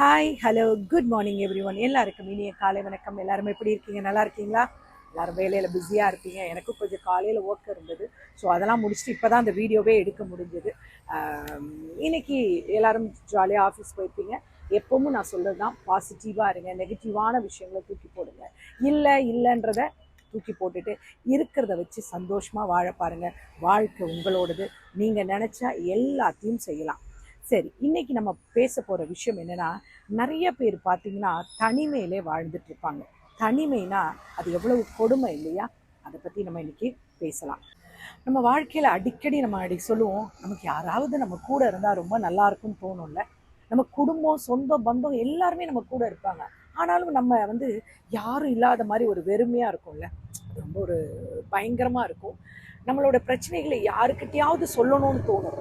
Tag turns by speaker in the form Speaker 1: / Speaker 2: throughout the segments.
Speaker 1: hi hello good morning everyone எல்லாருக்கும் இனிய காலை வணக்கம் எல்லாருமே எப்படி இருக்கீங்க நல்லா இருக்கீங்களா எல்லாரும் வேலையில் பிஸியாக இருப்பீங்க எனக்கும் கொஞ்சம் காலையில் ஒர்க் இருந்தது ஸோ அதெல்லாம் முடிச்சுட்டு இப்போ தான் அந்த வீடியோவே எடுக்க முடிஞ்சது இன்னைக்கு எல்லோரும் ஜாலியாக ஆஃபீஸ் போயிருப்பீங்க எப்பவும் நான் சொல்கிறது தான் பாசிட்டிவாக இருங்க நெகட்டிவான விஷயங்களை தூக்கி போடுங்க இல்லை இல்லைன்றத தூக்கி போட்டுட்டு இருக்கிறத வச்சு சந்தோஷமாக வாழ பாருங்கள் வாழ்க்கை உங்களோடது நீங்கள் நினச்சா எல்லாத்தையும் செய்யலாம் சரி இன்னைக்கு நம்ம பேச போகிற விஷயம் என்னென்னா நிறைய பேர் பார்த்தீங்கன்னா தனிமையிலே வாழ்ந்துட்டு இருப்பாங்க தனிமைனா அது எவ்வளவு கொடுமை இல்லையா அதை பற்றி நம்ம இன்னைக்கு பேசலாம் நம்ம வாழ்க்கையில் அடிக்கடி நம்ம அடி சொல்லுவோம் நமக்கு யாராவது நம்ம கூட இருந்தால் ரொம்ப நல்லாயிருக்கும்னு தோணும்ல நம்ம குடும்பம் சொந்த பந்தம் எல்லாருமே நம்ம கூட இருப்பாங்க ஆனாலும் நம்ம வந்து யாரும் இல்லாத மாதிரி ஒரு வெறுமையாக இருக்கும்ல ரொம்ப ஒரு பயங்கரமாக இருக்கும் நம்மளோட பிரச்சனைகளை யாருக்கிட்டையாவது சொல்லணும்னு தோணும்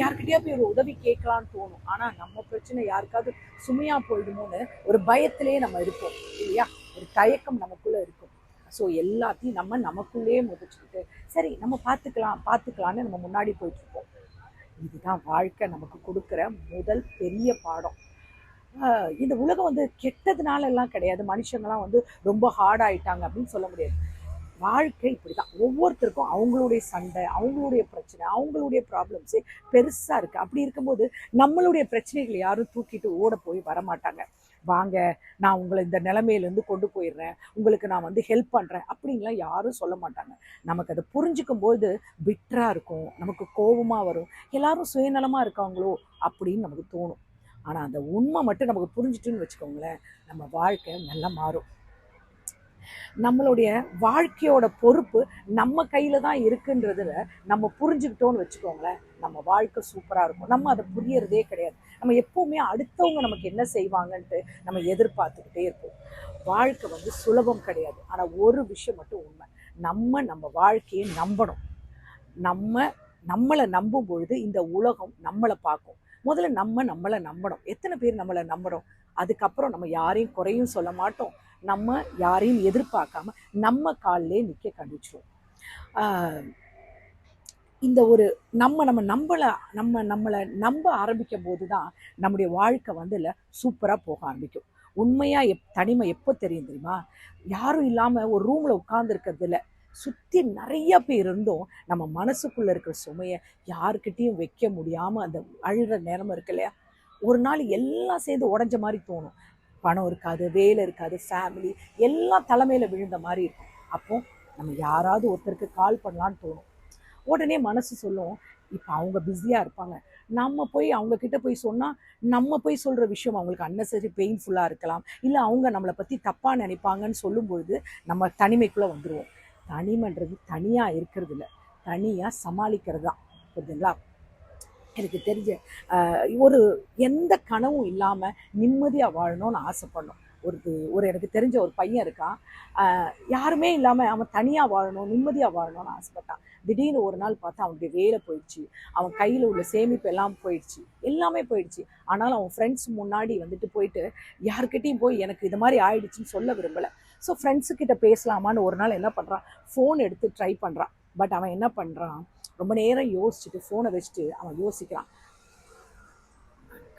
Speaker 1: யாருக்கிட்டையா போய் ஒரு உதவி கேட்கலான்னு தோணும் ஆனால் நம்ம பிரச்சனை யாருக்காவது சுமையாக போயிடுமோன்னு ஒரு பயத்திலே நம்ம இருப்போம் இல்லையா ஒரு தயக்கம் நமக்குள்ளே இருக்கும் ஸோ எல்லாத்தையும் நம்ம நமக்குள்ளேயே முதிச்சுக்கிட்டு சரி நம்ம பார்த்துக்கலாம் பார்த்துக்கலான்னு நம்ம முன்னாடி போயிட்டுருப்போம் இதுதான் வாழ்க்கை நமக்கு கொடுக்குற முதல் பெரிய பாடம் இந்த உலகம் வந்து கெட்டதுனால எல்லாம் கிடையாது மனுஷங்கள்லாம் வந்து ரொம்ப ஹார்ட் அப்படின்னு சொல்ல முடியாது வாழ்க்கை இப்படி தான் ஒவ்வொருத்தருக்கும் அவங்களுடைய சண்டை அவங்களுடைய பிரச்சனை அவங்களுடைய ப்ராப்ளம்ஸே பெருசாக இருக்குது அப்படி இருக்கும்போது நம்மளுடைய பிரச்சனைகள் யாரும் தூக்கிட்டு ஓட போய் வரமாட்டாங்க வாங்க நான் உங்களை இந்த நிலைமையிலேருந்து கொண்டு போயிடுறேன் உங்களுக்கு நான் வந்து ஹெல்ப் பண்ணுறேன் அப்படின்லாம் யாரும் சொல்ல மாட்டாங்க நமக்கு அதை புரிஞ்சுக்கும் போது பிட்டராக இருக்கும் நமக்கு கோபமாக வரும் எல்லாரும் சுயநலமாக இருக்காங்களோ அப்படின்னு நமக்கு தோணும் ஆனால் அந்த உண்மை மட்டும் நமக்கு புரிஞ்சுட்டுன்னு வச்சுக்கோங்களேன் நம்ம வாழ்க்கை நல்லா மாறும் நம்மளுடைய வாழ்க்கையோட பொறுப்பு நம்ம கையில் தான் இருக்குன்றதில் நம்ம புரிஞ்சுக்கிட்டோன்னு வச்சுக்கோங்களேன் நம்ம வாழ்க்கை சூப்பராக இருக்கும் நம்ம அதை புரியறதே கிடையாது நம்ம எப்போவுமே அடுத்தவங்க நமக்கு என்ன செய்வாங்கன்ட்டு நம்ம எதிர்பார்த்துக்கிட்டே இருப்போம் வாழ்க்கை வந்து சுலபம் கிடையாது ஆனால் ஒரு விஷயம் மட்டும் உண்மை நம்ம நம்ம வாழ்க்கையை நம்பணும் நம்ம நம்மளை நம்பும் பொழுது இந்த உலகம் நம்மளை பார்க்கும் முதல்ல நம்ம நம்மளை நம்பணும் எத்தனை பேர் நம்மளை நம்பணும் அதுக்கப்புறம் நம்ம யாரையும் குறையும் சொல்ல மாட்டோம் நம்ம யாரையும் எதிர்பார்க்காம நம்ம காலிலே நிற்க கண்டிச்சிடும் இந்த ஒரு நம்ம நம்ம நம்மளை நம்ம நம்மளை நம்ப ஆரம்பிக்கும் போது தான் நம்முடைய வாழ்க்கை வந்து இல்லை சூப்பராக போக ஆரம்பிக்கும் உண்மையாக எப் தனிமை எப்போ தெரியும் தெரியுமா யாரும் இல்லாமல் ஒரு ரூமில் உட்கார்ந்துருக்கிறது இல்லை சுற்றி நிறைய பேர் இருந்தும் நம்ம மனசுக்குள்ளே இருக்கிற சுமையை யாருக்கிட்டேயும் வைக்க முடியாமல் அந்த அழுகிற நேரமும் இருக்கு இல்லையா ஒரு நாள் எல்லாம் சேர்ந்து உடஞ்ச மாதிரி தோணும் பணம் இருக்காது வேலை இருக்காது ஃபேமிலி எல்லாம் தலைமையில் விழுந்த மாதிரி இருக்கும் அப்போது நம்ம யாராவது ஒருத்தருக்கு கால் பண்ணலான்னு தோணும் உடனே மனசு சொல்லும் இப்போ அவங்க பிஸியாக இருப்பாங்க நம்ம போய் அவங்கக்கிட்ட போய் சொன்னால் நம்ம போய் சொல்கிற விஷயம் அவங்களுக்கு அன்னசரி பெயின்ஃபுல்லாக இருக்கலாம் இல்லை அவங்க நம்மளை பற்றி தப்பாக நினைப்பாங்கன்னு சொல்லும்பொழுது நம்ம தனிமைக்குள்ளே வந்துடுவோம் தனிமன்றது தனியாக இருக்கிறது இல்லை தனியாக சமாளிக்கிறது தான் புரியுதுங்களா எனக்கு தெரிஞ்ச ஒரு எந்த கனவும் இல்லாமல் நிம்மதியாக வாழணும்னு ஆசைப்படணும் ஒரு ஒரு எனக்கு தெரிஞ்ச ஒரு பையன் இருக்கான் யாருமே இல்லாமல் அவன் தனியாக வாழணும் நிம்மதியாக வாழணும்னு ஆசைப்பட்டான் திடீர்னு ஒரு நாள் பார்த்தா அவனுடைய வேலை போயிடுச்சு அவன் கையில் உள்ள சேமிப்பு எல்லாம் போயிடுச்சு எல்லாமே போயிடுச்சு ஆனால் அவன் ஃப்ரெண்ட்ஸ் முன்னாடி வந்துட்டு போயிட்டு யாருக்கிட்டையும் போய் எனக்கு இது மாதிரி ஆயிடுச்சுன்னு சொல்ல விரும்பலை ஸோ ஃப்ரெண்ட்ஸுக்கிட்ட பேசலாமான்னு ஒரு நாள் என்ன பண்ணுறான் ஃபோன் எடுத்து ட்ரை பண்ணுறான் பட் அவன் என்ன பண்ணுறான் ரொம்ப நேரம் யோசிச்சுட்டு ஃபோனை வச்சுட்டு அவன் யோசிக்கிறான்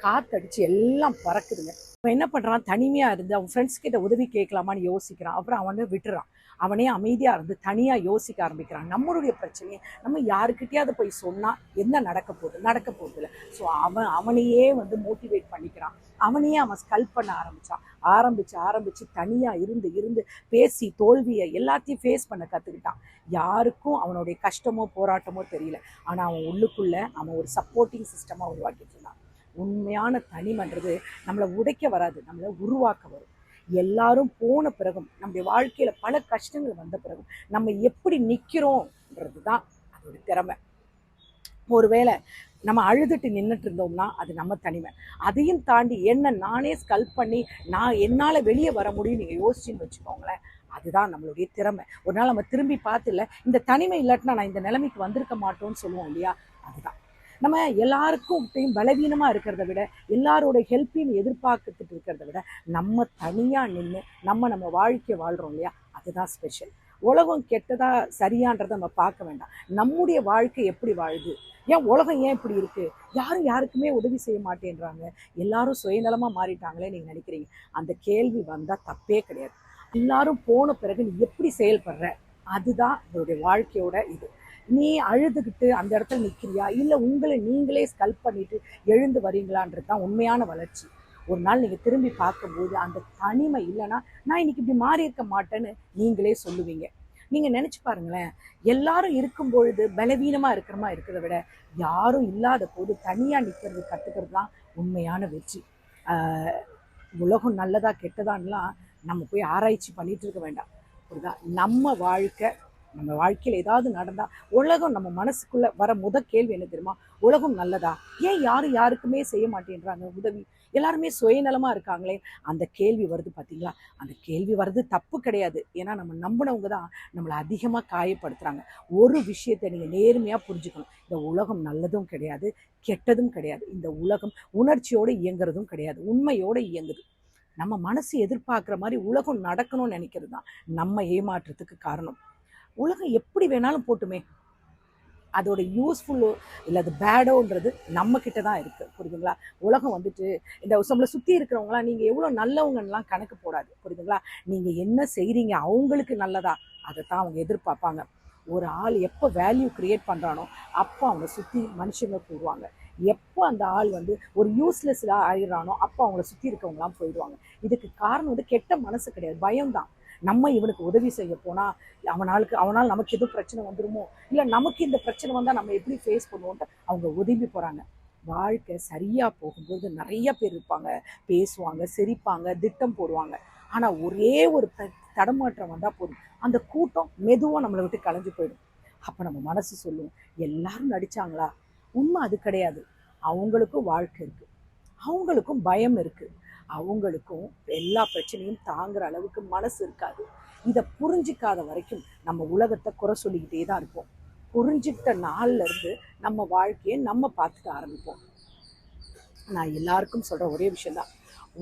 Speaker 1: காத்தடிச்சு எல்லாம் பறக்குதுங்க அவன் என்ன பண்ணுறான் தனிமையாக இருந்து அவன் ஃப்ரெண்ட்ஸ் கிட்ட உதவி கேட்கலாமான்னு யோசிக்கிறான் அப்புறம் அவனை விட்டுறான் அவனே அமைதியாக இருந்து தனியாக யோசிக்க ஆரம்பிக்கிறான் நம்மளுடைய பிரச்சனையை நம்ம யாருக்கிட்டேயாவது போய் சொன்னால் என்ன நடக்க போகுது நடக்க போகுது இல்லை ஸோ அவன் அவனையே வந்து மோட்டிவேட் பண்ணிக்கிறான் அவனையே அவன் ஸ்கல்ப் பண்ண ஆரம்பித்தான் ஆரம்பித்து ஆரம்பித்து தனியாக இருந்து இருந்து பேசி தோல்வியை எல்லாத்தையும் ஃபேஸ் பண்ண கற்றுக்கிட்டான் யாருக்கும் அவனுடைய கஷ்டமோ போராட்டமோ தெரியல ஆனால் அவன் உள்ளுக்குள்ளே அவன் ஒரு சப்போர்ட்டிங் சிஸ்டமாக உருவாக்கிட்டு இருந்தான் உண்மையான தனிமன்றது நம்மளை உடைக்க வராது நம்மளை உருவாக்க வரும் எல்லாரும் போன பிறகும் நம்முடைய வாழ்க்கையில் பல கஷ்டங்கள் வந்த பிறகும் நம்ம எப்படி நிற்கிறோம்ன்றது தான் அதோட திறமை ஒருவேளை நம்ம அழுதுட்டு நின்றுட்டு இருந்தோம்னா அது நம்ம தனிமை அதையும் தாண்டி என்ன நானே ஸ்கல்ப் பண்ணி நான் என்னால் வெளியே வர முடியும் நீங்கள் யோசிச்சுன்னு வச்சுக்கோங்களேன் அதுதான் நம்மளுடைய திறமை ஒரு நாள் நம்ம திரும்பி பார்த்துல இந்த தனிமை இல்லாட்டினா நான் இந்த நிலைமைக்கு வந்திருக்க மாட்டோம்னு சொல்லுவோம் இல்லையா அதுதான் நம்ம எல்லாருக்கும் பலவீனமாக இருக்கிறத விட எல்லாரோட ஹெல்ப்பையும் எதிர்பார்த்துட்டு இருக்கிறத விட நம்ம தனியாக நின்று நம்ம நம்ம வாழ்க்கை வாழ்கிறோம் இல்லையா அதுதான் ஸ்பெஷல் உலகம் கெட்டதா சரியான்றதை நம்ம பார்க்க வேண்டாம் நம்முடைய வாழ்க்கை எப்படி வாழுது ஏன் உலகம் ஏன் இப்படி இருக்குது யாரும் யாருக்குமே உதவி செய்ய மாட்டேன்றாங்க எல்லாரும் சுயநலமாக மாறிட்டாங்களே நீங்கள் நினைக்கிறீங்க அந்த கேள்வி வந்தால் தப்பே கிடையாது எல்லாரும் போன பிறகு நீ எப்படி செயல்படுற அதுதான் உங்களுடைய வாழ்க்கையோட இது நீ அழுதுகிட்டு அந்த இடத்துல நிற்கிறியா இல்லை உங்களை நீங்களே ஸ்கல் பண்ணிட்டு எழுந்து வரீங்களான்றது தான் உண்மையான வளர்ச்சி ஒரு நாள் நீங்கள் திரும்பி பார்க்கும்போது அந்த தனிமை இல்லைன்னா நான் இன்னைக்கு இப்படி மாறி இருக்க மாட்டேன்னு நீங்களே சொல்லுவீங்க நீங்கள் நினச்சி பாருங்களேன் எல்லாரும் இருக்கும் பொழுது பலவீனமாக இருக்கிறமா இருக்கிறத விட யாரும் இல்லாத போது தனியாக நிற்கிறது கற்றுக்கிறது தான் உண்மையான வெற்றி உலகம் நல்லதாக கெட்டதான்லாம் நம்ம போய் ஆராய்ச்சி பண்ணிகிட்டு இருக்க வேண்டாம் புரியுதா நம்ம வாழ்க்கை நம்ம வாழ்க்கையில் ஏதாவது நடந்தால் உலகம் நம்ம மனசுக்குள்ளே வர முத கேள்வி என்ன தெரியுமா உலகம் நல்லதா ஏன் யாரும் யாருக்குமே செய்ய மாட்டேன்றாங்க உதவி எல்லாருமே சுயநலமாக இருக்காங்களே அந்த கேள்வி வருது பார்த்தீங்களா அந்த கேள்வி வர்றது தப்பு கிடையாது ஏன்னா நம்ம நம்பினவங்க தான் நம்மளை அதிகமாக காயப்படுத்துகிறாங்க ஒரு விஷயத்தை நீங்கள் நேர்மையாக புரிஞ்சுக்கணும் இந்த உலகம் நல்லதும் கிடையாது கெட்டதும் கிடையாது இந்த உலகம் உணர்ச்சியோடு இயங்குறதும் கிடையாது உண்மையோடு இயங்குது நம்ம மனசு எதிர்பார்க்குற மாதிரி உலகம் நடக்கணும்னு நினைக்கிறது தான் நம்ம ஏமாற்றத்துக்கு காரணம் உலகம் எப்படி வேணாலும் போட்டுமே அதோட யூஸ்ஃபுல்லோ இல்லை அது பேடோன்றது நம்மக்கிட்ட தான் இருக்குது புரியுதுங்களா உலகம் வந்துட்டு இந்த நம்மளை சுற்றி இருக்கிறவங்களாம் நீங்கள் எவ்வளோ நல்லவங்கலாம் கணக்கு போடாது புரியுதுங்களா நீங்கள் என்ன செய்கிறீங்க அவங்களுக்கு நல்லதா அதை தான் அவங்க எதிர்பார்ப்பாங்க ஒரு ஆள் எப்போ வேல்யூ க்ரியேட் பண்ணுறானோ அப்போ அவங்க சுற்றி மனுஷங்க கூடுவாங்க எப்போ அந்த ஆள் வந்து ஒரு யூஸ்லெஸ்ஸாக ஆயிடுறானோ அப்போ அவங்கள சுற்றி இருக்கவங்களாம் போயிடுவாங்க இதுக்கு காரணம் வந்து கெட்ட மனசு கிடையாது பயம்தான் நம்ம இவனுக்கு உதவி செய்ய போனால் அவனாளுக்கு அவனால் நமக்கு எதுவும் பிரச்சனை வந்துடுமோ இல்லை நமக்கு இந்த பிரச்சனை வந்தால் நம்ம எப்படி ஃபேஸ் பண்ணுவோன்ட்டு அவங்க உதவி போகிறாங்க வாழ்க்கை சரியாக போகும்போது நிறைய பேர் இருப்பாங்க பேசுவாங்க சிரிப்பாங்க திட்டம் போடுவாங்க ஆனால் ஒரே ஒரு தடமாற்றம் வந்தால் போதும் அந்த கூட்டம் மெதுவாக நம்மளை விட்டு கலைஞ்சு போயிடும் அப்போ நம்ம மனசு சொல்லுவோம் எல்லாரும் நடித்தாங்களா உண்மை அது கிடையாது அவங்களுக்கும் வாழ்க்கை இருக்குது அவங்களுக்கும் பயம் இருக்குது அவங்களுக்கும் எல்லா பிரச்சனையும் தாங்குற அளவுக்கு மனசு இருக்காது இதை புரிஞ்சிக்காத வரைக்கும் நம்ம உலகத்தை குறை சொல்லிக்கிட்டே தான் இருப்போம் புரிஞ்சுக்கிட்ட நாள்லேருந்து நம்ம வாழ்க்கையை நம்ம பார்த்துக்க ஆரம்பிப்போம் நான் எல்லாருக்கும் சொல்கிற ஒரே விஷயம் தான்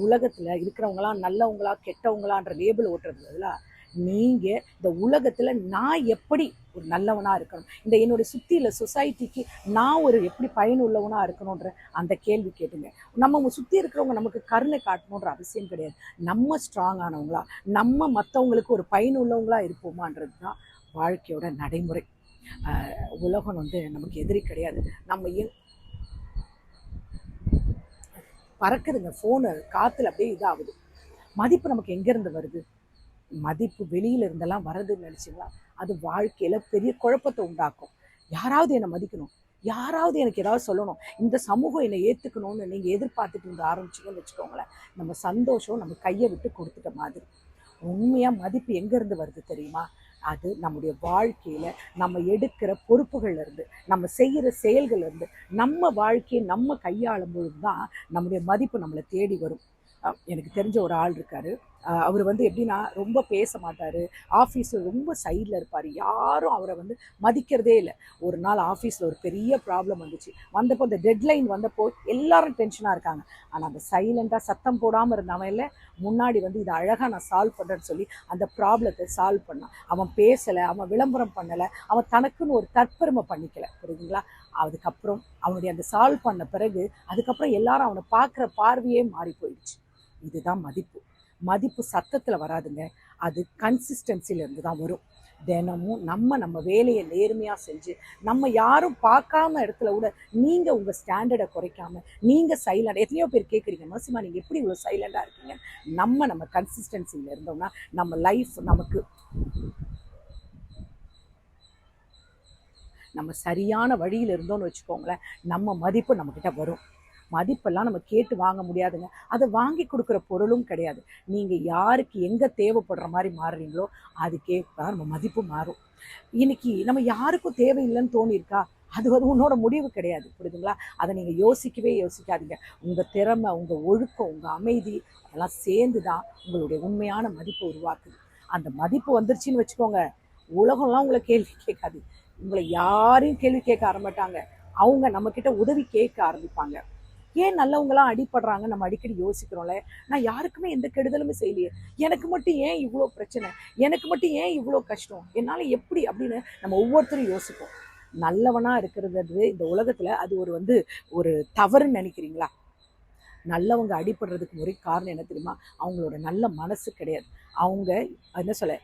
Speaker 1: உலகத்தில் இருக்கிறவங்களாம் நல்லவங்களா கெட்டவங்களான்ற லேபிள் ஓட்டுறது நீங்கள் இந்த உலகத்தில் நான் எப்படி ஒரு நல்லவனாக இருக்கணும் இந்த என்னுடைய சுற்றியில் சொசைட்டிக்கு நான் ஒரு எப்படி பயனுள்ளவனாக இருக்கணுன்ற அந்த கேள்வி கேட்டுங்க நம்ம சுற்றி இருக்கிறவங்க நமக்கு கருணை காட்டணுன்ற அவசியம் கிடையாது நம்ம ஸ்ட்ராங் ஆனவங்களா நம்ம மற்றவங்களுக்கு ஒரு பயனுள்ளவங்களா இருப்போமான்றது தான் வாழ்க்கையோட நடைமுறை உலகம் வந்து நமக்கு எதிரி கிடையாது நம்ம பறக்குதுங்க ஃபோனு காற்றுல அப்படியே இதாகுது மதிப்பு நமக்கு எங்கேருந்து வருது மதிப்பு வெளியில இருந்தெல்லாம் வர்றதுன்னு நினச்சிங்களா அது வாழ்க்கையில் பெரிய குழப்பத்தை உண்டாக்கும் யாராவது என்னை மதிக்கணும் யாராவது எனக்கு ஏதாவது சொல்லணும் இந்த சமூகம் என்னை ஏற்றுக்கணும்னு நீங்கள் எதிர்பார்த்துட்டு இருந்து ஆரம்பிச்சிங்கன்னு வச்சுக்கோங்களேன் நம்ம சந்தோஷம் நம்ம கையை விட்டு கொடுத்துட்ட மாதிரி உண்மையாக மதிப்பு எங்கேருந்து வருது தெரியுமா அது நம்முடைய வாழ்க்கையில் நம்ம எடுக்கிற பொறுப்புகள்லேருந்து நம்ம செய்கிற செயல்கள்லேருந்து நம்ம வாழ்க்கையை நம்ம கையாளும் பொழுது தான் நம்முடைய மதிப்பு நம்மளை தேடி வரும் எனக்கு தெரிஞ்ச ஒரு ஆள் இருக்கார் அவர் வந்து எப்படின்னா ரொம்ப பேச மாட்டார் ஆஃபீஸில் ரொம்ப சைடில் இருப்பார் யாரும் அவரை வந்து மதிக்கிறதே இல்லை ஒரு நாள் ஆஃபீஸில் ஒரு பெரிய ப்ராப்ளம் வந்துச்சு வந்தப்போ இந்த டெட்லைன் வந்தப்போ எல்லாரும் டென்ஷனாக இருக்காங்க ஆனால் அந்த சைலண்ட்டாக சத்தம் போடாமல் இருந்தவன் இல்லை முன்னாடி வந்து இதை அழகாக நான் சால்வ் பண்ணுறேன்னு சொல்லி அந்த ப்ராப்ளத்தை சால்வ் பண்ணான் அவன் பேசலை அவன் விளம்பரம் பண்ணலை அவன் தனக்குன்னு ஒரு தற்பெருமை பண்ணிக்கல புரியுதுங்களா அதுக்கப்புறம் அவனுடைய அந்த சால்வ் பண்ண பிறகு அதுக்கப்புறம் எல்லாரும் அவனை பார்க்குற பார்வையே மாறி போயிடுச்சு இதுதான் மதிப்பு மதிப்பு சத்தத்தில் வராதுங்க அது கன்சிஸ்டன்சிலேருந்து தான் வரும் தினமும் நம்ம நம்ம வேலையை நேர்மையாக செஞ்சு நம்ம யாரும் பார்க்காம இடத்துல கூட நீங்கள் உங்கள் ஸ்டாண்டர்டை குறைக்காம நீங்கள் சைலண்ட் எத்தனையோ பேர் கேட்குறீங்க மசிமா நீங்கள் எப்படி இவ்வளோ சைலண்டாக இருக்கீங்க நம்ம நம்ம கன்சிஸ்டன்சியில் இருந்தோம்னா நம்ம லைஃப் நமக்கு நம்ம சரியான வழியில் இருந்தோம்னு வச்சுக்கோங்களேன் நம்ம மதிப்பு நம்மக்கிட்ட வரும் மதிப்பெல்லாம் நம்ம கேட்டு வாங்க முடியாதுங்க அதை வாங்கி கொடுக்குற பொருளும் கிடையாது நீங்கள் யாருக்கு எங்கே தேவைப்படுற மாதிரி மாறுறீங்களோ அதுக்கேற்ப நம்ம மதிப்பு மாறும் இன்னைக்கு நம்ம யாருக்கும் தேவையில்லைன்னு தோணியிருக்கா அது வந்து உன்னோட முடிவு கிடையாது புரியுதுங்களா அதை நீங்கள் யோசிக்கவே யோசிக்காதீங்க உங்கள் திறமை உங்கள் ஒழுக்கம் உங்கள் அமைதி அதெல்லாம் சேர்ந்து தான் உங்களுடைய உண்மையான மதிப்பு உருவாக்குது அந்த மதிப்பு வந்துருச்சுன்னு வச்சுக்கோங்க உலகம்லாம் உங்களை கேள்வி கேட்காது உங்களை யாரையும் கேள்வி கேட்க ஆரம்பிட்டாங்க அவங்க நம்மக்கிட்ட உதவி கேட்க ஆரம்பிப்பாங்க ஏன் நல்லவங்களாம் அடிப்படுறாங்க நம்ம அடிக்கடி யோசிக்கிறோம்ல நான் யாருக்குமே எந்த கெடுதலுமே செய்யலையே எனக்கு மட்டும் ஏன் இவ்வளோ பிரச்சனை எனக்கு மட்டும் ஏன் இவ்வளோ கஷ்டம் என்னால் எப்படி அப்படின்னு நம்ம ஒவ்வொருத்தரும் யோசிப்போம் நல்லவனாக இருக்கிறது இந்த உலகத்தில் அது ஒரு வந்து ஒரு தவறுன்னு நினைக்கிறீங்களா நல்லவங்க அடிபடுறதுக்கு ஒரே காரணம் என்ன தெரியுமா அவங்களோட நல்ல மனசு கிடையாது அவங்க என்ன சொல்ல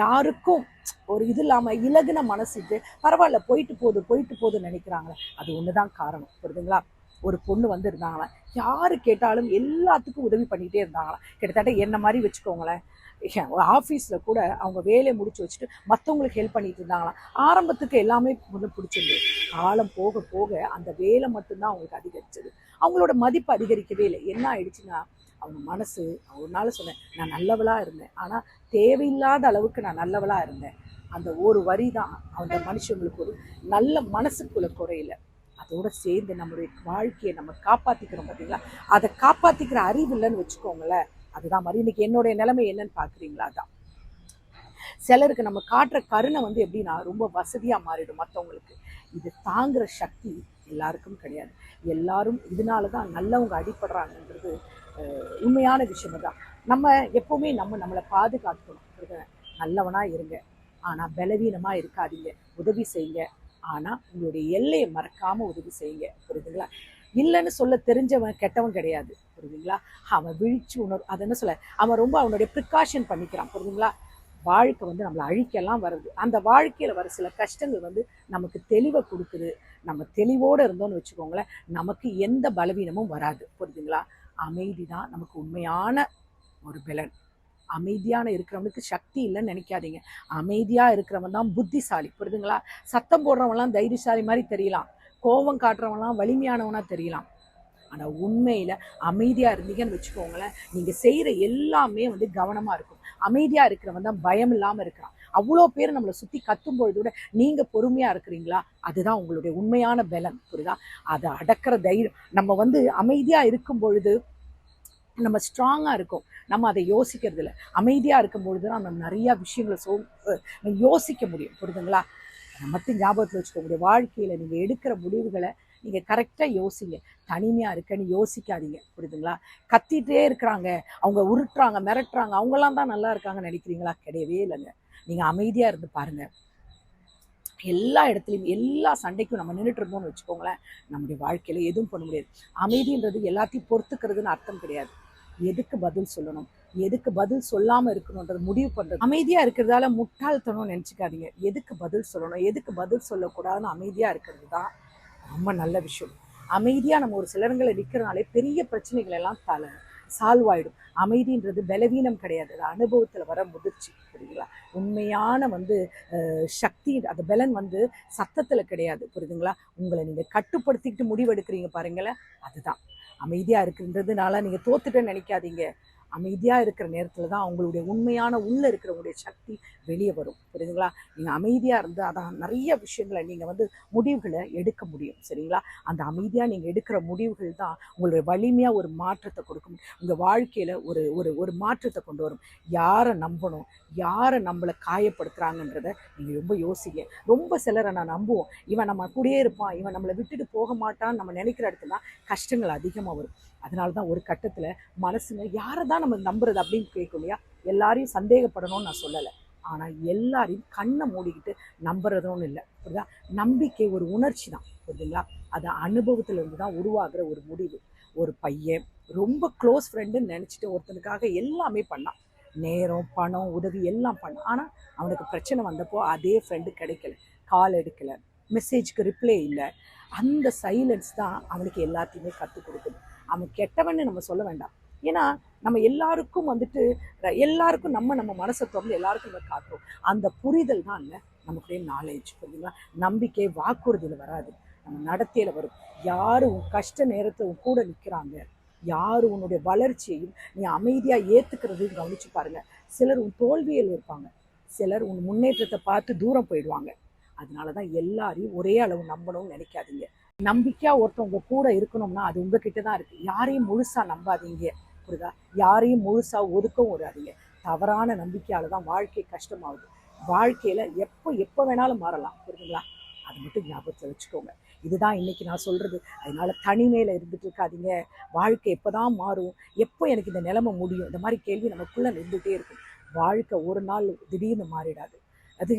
Speaker 1: யாருக்கும் ஒரு இது இல்லாமல் இலகுன மனசுக்கு பரவாயில்ல போயிட்டு போகுது போயிட்டு போகுதுன்னு நினைக்கிறாங்களே அது ஒன்று தான் காரணம் புரியுதுங்களா ஒரு பொண்ணு வந்து இருந்தாங்களாம் யார் கேட்டாலும் எல்லாத்துக்கும் உதவி பண்ணிகிட்டே இருந்தாங்களாம் கிட்டத்தட்ட என்ன மாதிரி வச்சுக்கோங்களேன் ஆஃபீஸில் கூட அவங்க வேலையை முடிச்சு வச்சுட்டு மற்றவங்களுக்கு ஹெல்ப் பண்ணிட்டு இருந்தாங்களாம் ஆரம்பத்துக்கு எல்லாமே ஒன்று பிடிச்சிருந்தது காலம் போக போக அந்த வேலை மட்டும்தான் அவங்களுக்கு அதிகரிச்சது அவங்களோட மதிப்பு அதிகரிக்கவே இல்லை என்ன ஆயிடுச்சுன்னா அவங்க மனசு ஒரு நாள் சொன்னேன் நான் நல்லவளாக இருந்தேன் ஆனால் தேவையில்லாத அளவுக்கு நான் நல்லவளாக இருந்தேன் அந்த ஒரு வரி தான் அந்த மனுஷங்களுக்கு ஒரு நல்ல மனசுக்குள்ள குறையில அதோடு சேர்ந்து நம்மளுடைய வாழ்க்கையை நம்ம காப்பாற்றிக்கிறோம் பார்த்தீங்களா அதை காப்பாற்றிக்கிற அறிவு இல்லைன்னு வச்சுக்கோங்களேன் அதுதான் மாதிரி இன்னைக்கு என்னுடைய நிலைமை என்னன்னு பார்க்குறீங்களா தான் சிலருக்கு நம்ம காட்டுற கருணை வந்து எப்படின்னா ரொம்ப வசதியாக மாறிடும் மற்றவங்களுக்கு இது தாங்குற சக்தி எல்லாருக்கும் கிடையாது எல்லாரும் இதனால தான் நல்லவங்க அடிப்படுறாங்கன்றது உண்மையான விஷயம் தான் நம்ம எப்போவுமே நம்ம நம்மளை பாதுகாத்துக்கணும் நல்லவனாக இருங்க ஆனால் பலவீனமாக இருக்காதீங்க உதவி செய்யுங்க ஆனால் உங்களுடைய எல்லையை மறக்காமல் உதவி செய்யுங்க புரியுதுங்களா இல்லைன்னு சொல்ல தெரிஞ்சவன் கெட்டவன் கிடையாது புரியுதுங்களா அவன் விழிச்சு உணர் அதை என்ன சொல்ல அவன் ரொம்ப அவனுடைய ப்ரிகாஷன் பண்ணிக்கிறான் புரியுதுங்களா வாழ்க்கை வந்து நம்மளை அழிக்கலாம் வருது அந்த வாழ்க்கையில் வர சில கஷ்டங்கள் வந்து நமக்கு தெளிவை கொடுக்குது நம்ம தெளிவோடு இருந்தோம்னு வச்சுக்கோங்களேன் நமக்கு எந்த பலவீனமும் வராது புரியுதுங்களா அமைதி தான் நமக்கு உண்மையான ஒரு பலன் அமைதியான இருக்கிறவனுக்கு சக்தி இல்லைன்னு நினைக்காதீங்க அமைதியாக இருக்கிறவன் தான் புத்திசாலி புரியுதுங்களா சத்தம் போடுறவன்லாம் தைரியசாலி மாதிரி தெரியலாம் கோபம் காட்டுறவன்லாம் வலிமையானவனாக தெரியலாம் ஆனால் உண்மையில் அமைதியாக இருந்தீங்கன்னு வச்சுக்கோங்களேன் நீங்கள் செய்கிற எல்லாமே வந்து கவனமாக இருக்கும் அமைதியாக இருக்கிறவன் தான் பயம் இல்லாமல் இருக்கிறான் அவ்வளோ பேர் நம்மளை சுற்றி கத்தும் பொழுது கூட நீங்கள் பொறுமையாக இருக்கிறீங்களா அதுதான் உங்களுடைய உண்மையான பலன் புரியுதா அதை அடக்கிற தைரியம் நம்ம வந்து அமைதியாக இருக்கும் பொழுது நம்ம ஸ்ட்ராங்காக இருக்கும் நம்ம அதை யோசிக்கிறது இல்லை அமைதியாக இருக்கும் பொழுது தான் நம்ம நிறையா விஷயங்களை சோ யோசிக்க முடியும் புரியுதுங்களா மட்டும் ஞாபகத்தில் வச்சுக்க முடியும் வாழ்க்கையில் நீங்கள் எடுக்கிற முடிவுகளை நீங்கள் கரெக்டாக யோசிங்க தனிமையாக இருக்கன்னு யோசிக்காதீங்க புரியுதுங்களா கத்திகிட்டே இருக்கிறாங்க அவங்க உருட்டுறாங்க மிரட்டுறாங்க அவங்களாம் தான் நல்லா இருக்காங்கன்னு நினைக்கிறீங்களா கிடையவே இல்லைங்க நீங்கள் அமைதியாக இருந்து பாருங்கள் எல்லா இடத்துலையும் எல்லா சண்டைக்கும் நம்ம நின்றுட்டு இருந்தோம்னு வச்சுக்கோங்களேன் நம்முடைய வாழ்க்கையில் எதுவும் பண்ண முடியாது அமைதின்றது எல்லாத்தையும் பொறுத்துக்கிறதுன்னு அர்த்தம் கிடையாது எதுக்கு பதில் சொல்லணும் எதுக்கு பதில் சொல்லாமல் இருக்கணுன்றது முடிவு பண்ணுறது அமைதியாக இருக்கிறதால முட்டாள்தனம் நினச்சிக்காதீங்க எதுக்கு பதில் சொல்லணும் எதுக்கு பதில் சொல்லக்கூடாதுன்னு அமைதியாக இருக்கிறது தான் ரொம்ப நல்ல விஷயம் அமைதியாக நம்ம ஒரு சிலருங்களை நிற்கிறனாலே பெரிய பிரச்சனைகள் எல்லாம் தலை சால்வ் ஆகிடும் அமைதின்றது பலவீனம் கிடையாது அது அனுபவத்தில் வர முதிர்ச்சி புரியுதுங்களா உண்மையான வந்து சக்தி அந்த பலன் வந்து சத்தத்தில் கிடையாது புரியுதுங்களா உங்களை நீங்கள் கட்டுப்படுத்திக்கிட்டு முடிவெடுக்கிறீங்க பாருங்களேன் அதுதான் அமைதியாக இருக்குன்றதுனால நீங்கள் தோத்துட்டேன்னு நினைக்காதீங்க அமைதியாக இருக்கிற நேரத்தில் தான் அவங்களுடைய உண்மையான உள்ளே இருக்கிறவங்களுடைய சக்தி வெளியே வரும் புரியுதுங்களா நீங்கள் அமைதியாக இருந்து அதான் நிறைய விஷயங்களை நீங்கள் வந்து முடிவுகளை எடுக்க முடியும் சரிங்களா அந்த அமைதியாக நீங்கள் எடுக்கிற முடிவுகள் தான் உங்களுடைய வலிமையாக ஒரு மாற்றத்தை கொடுக்கும் உங்கள் வாழ்க்கையில் ஒரு ஒரு ஒரு மாற்றத்தை கொண்டு வரும் யாரை நம்பணும் யாரை நம்மளை காயப்படுத்துகிறாங்கன்றத நீங்கள் ரொம்ப யோசிங்க ரொம்ப சிலரை நான் நம்புவோம் இவன் நம்ம கூடயே இருப்பான் இவன் நம்மளை விட்டுட்டு போக மாட்டான்னு நம்ம நினைக்கிற இடத்துல கஷ்டங்கள் அதிகமாக வரும் அதனால தான் ஒரு கட்டத்தில் மனசில் யாரை தான் நம்ம நம்புறது அப்படின்னு கேட்கும் இல்லையா எல்லாரையும் சந்தேகப்படணும்னு நான் சொல்லலை ஆனால் எல்லாரையும் கண்ணை மூடிக்கிட்டு நம்புறதுன்னு இல்லை புரியுதா நம்பிக்கை ஒரு உணர்ச்சி தான் புரியுதுங்களா அது அனுபவத்திலிருந்து தான் உருவாகிற ஒரு முடிவு ஒரு பையன் ரொம்ப க்ளோஸ் ஃப்ரெண்டுன்னு நினச்சிட்டு ஒருத்தனுக்காக எல்லாமே பண்ணான் நேரம் பணம் உதவி எல்லாம் பண்ணான் ஆனால் அவனுக்கு பிரச்சனை வந்தப்போ அதே ஃப்ரெண்டு கிடைக்கல கால் எடுக்கலை மெசேஜ்க்கு ரிப்ளை இல்லை அந்த சைலன்ஸ் தான் அவனுக்கு எல்லாத்தையுமே கற்றுக் கொடுக்குது அவன் கெட்டவன்னு நம்ம சொல்ல வேண்டாம் ஏன்னா நம்ம எல்லாருக்கும் வந்துட்டு எல்லாருக்கும் நம்ம நம்ம மனசை தொடர்ந்து எல்லாருக்கும் நம்ம காட்டுறோம் அந்த புரிதல் தான் இல்லை நமக்குடைய நாலேஜ் புரியுதுங்களா நம்பிக்கை வாக்குறுதியில் வராது நம்ம நடத்தியில் வரும் யார் உன் கஷ்ட நேரத்தில் உன் கூட நிற்கிறாங்க யார் உன்னுடைய வளர்ச்சியையும் நீ அமைதியாக ஏற்றுக்கிறது கவனிச்சு பாருங்கள் சிலர் உன் தோல்வியில் இருப்பாங்க சிலர் உன் முன்னேற்றத்தை பார்த்து தூரம் போயிடுவாங்க அதனால தான் எல்லாரையும் ஒரே அளவு நம்பணும்னு நினைக்காதீங்க நம்பிக்கையாக ஒருத்தவங்க கூட இருக்கணும்னா அது உங்ககிட்ட தான் இருக்குது யாரையும் முழுசாக நம்பாதீங்க புரியுதா யாரையும் முழுசாக ஒதுக்கவும் விடாதீங்க தவறான நம்பிக்கையால் தான் வாழ்க்கை கஷ்டமாகுது வாழ்க்கையில் எப்போ எப்போ வேணாலும் மாறலாம் புரியுதுங்களா அது மட்டும் ஞாபகத்தில் வச்சுக்கோங்க இதுதான் இன்றைக்கி நான் சொல்கிறது அதனால் தனிமையில் இருந்துட்டு இருக்காதீங்க வாழ்க்கை எப்போ தான் மாறும் எப்போ எனக்கு இந்த நிலைமை முடியும் இந்த மாதிரி கேள்வி நமக்குள்ளே இருந்துகிட்டே இருக்கும் வாழ்க்கை ஒரு நாள் திடீர்னு மாறிடாது அது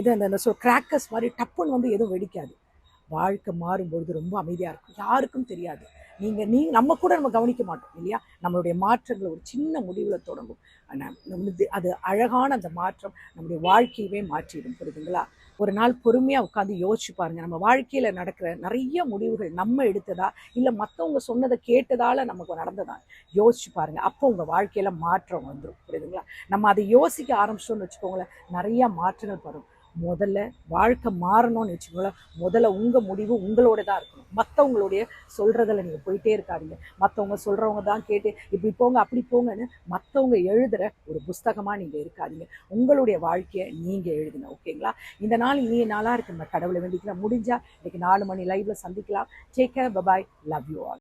Speaker 1: இது அந்த சொல் கிராக்கர்ஸ் மாதிரி டப்புன்னு வந்து எதுவும் வெடிக்காது வாழ்க்கை மாறும்பொழுது ரொம்ப அமைதியாக இருக்கும் யாருக்கும் தெரியாது நீங்கள் நீ நம்ம கூட நம்ம கவனிக்க மாட்டோம் இல்லையா நம்மளுடைய மாற்றங்கள் ஒரு சின்ன முடிவில் தொடங்கும் ஆனால் அது அழகான அந்த மாற்றம் நம்முடைய வாழ்க்கையவே மாற்றிடும் புரியுதுங்களா ஒரு நாள் பொறுமையாக உட்காந்து யோசிச்சு பாருங்கள் நம்ம வாழ்க்கையில் நடக்கிற நிறைய முடிவுகள் நம்ம எடுத்ததா இல்லை மற்றவங்க சொன்னதை கேட்டதால் நமக்கு நடந்ததா யோசிச்சு பாருங்கள் அப்போ உங்கள் வாழ்க்கையில் மாற்றம் வந்துடும் புரியுதுங்களா நம்ம அதை யோசிக்க ஆரம்பிச்சோன்னு வச்சுக்கோங்களேன் நிறையா மாற்றங்கள் வரும் முதல்ல வாழ்க்கை மாறணும்னு வச்சுக்கோங்களேன் முதல்ல உங்கள் முடிவு உங்களோட தான் இருக்கணும் மற்றவங்களுடைய சொல்கிறதில் நீங்கள் போயிட்டே இருக்காதிங்க மற்றவங்க சொல்கிறவங்க தான் கேட்டு இப்படி போங்க அப்படி போங்கன்னு மற்றவங்க எழுதுகிற ஒரு புஸ்தகமாக நீங்கள் இருக்காதிங்க உங்களுடைய வாழ்க்கையை நீங்கள் எழுதுங்க ஓகேங்களா இந்த நாள் இனிய நாளாக இருக்குங்க கடவுளை வேண்டிக்கலாம் முடிஞ்சால் இன்றைக்கி நாலு மணி லைவில் சந்திக்கலாம் take care bye bye love you all